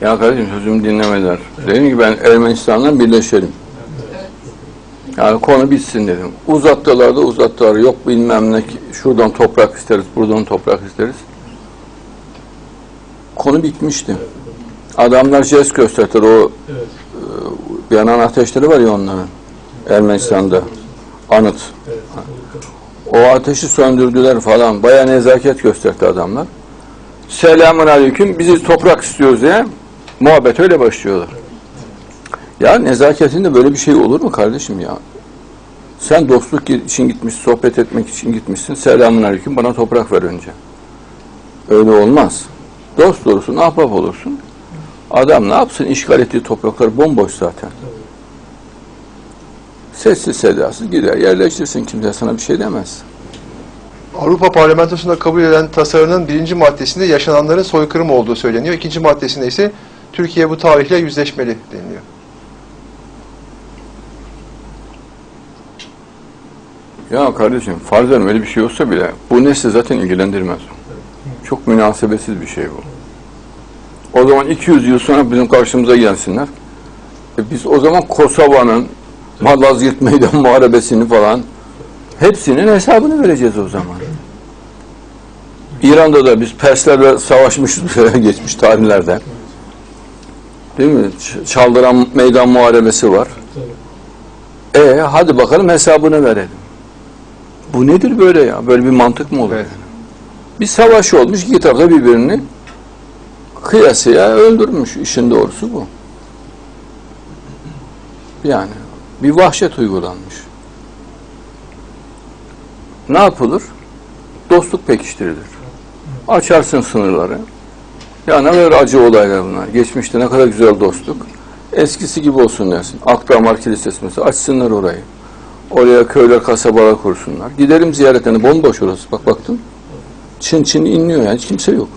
Ya kardeşim sözümü dinlemediler. Dedim ki ben Ermenistan'la birleşelim. Yani konu bitsin dedim. Uzattılar da uzattılar. Yok bilmem ne şuradan toprak isteriz, buradan toprak isteriz. Konu bitmişti. Adamlar jest gösterdiler. O Evet. e, yanan ateşleri var ya onların. Ermenistan'da. Anıt. Evet. O ateşi söndürdüler falan. Baya nezaket gösterdi adamlar. Selamun aleyküm. Bizi toprak istiyoruz diye muhabbet öyle başlıyorlar. Ya nezaketinde böyle bir şey olur mu kardeşim ya? Sen dostluk için gitmişsin, sohbet etmek için gitmişsin. Selamun aleyküm bana toprak ver önce. Öyle olmaz. Dost olursun, ahbap olursun. Adam ne yapsın? İşgal ettiği topraklar bomboş zaten. Sessiz sedasız gider yerleştirsin. Kimse sana bir şey demez. Avrupa Parlamentosu'nda kabul edilen tasarının birinci maddesinde yaşananların soykırım olduğu söyleniyor. İkinci maddesinde ise Türkiye bu tarihle yüzleşmeli deniliyor. Ya kardeşim farzen öyle bir şey olsa bile bu nesli zaten ilgilendirmez. Çok münasebetsiz bir şey bu. O zaman 200 yıl sonra bizim karşımıza gelsinler. E biz o zaman Kosova'nın Malazgirt Meydan Muharebesi'ni falan hepsinin hesabını vereceğiz o zaman. İran'da da biz Perslerle savaşmışız geçmiş tarihlerde. Değil mi? Çaldıran Meydan Muharebesi var. Tabii. E hadi bakalım hesabını verelim. Bu nedir böyle ya? Böyle bir mantık mı olur? Evet. Bir savaş olmuş, iki tarafta birbirini kıyasıya öldürmüş. İşin doğrusu bu. Yani bir vahşet uygulanmış. Ne yapılır? Dostluk pekiştirilir. Açarsın sınırları. Ya ne kadar acı olaylar bunlar. Geçmişte ne kadar güzel dostluk. Eskisi gibi olsun dersin. Akdamar Kilisesi mesela açsınlar orayı. Oraya köyler, kasabalar kursunlar. Giderim ziyaretlerine bomboş orası. Bak baktım. Çin Çin inliyor yani kimse yok.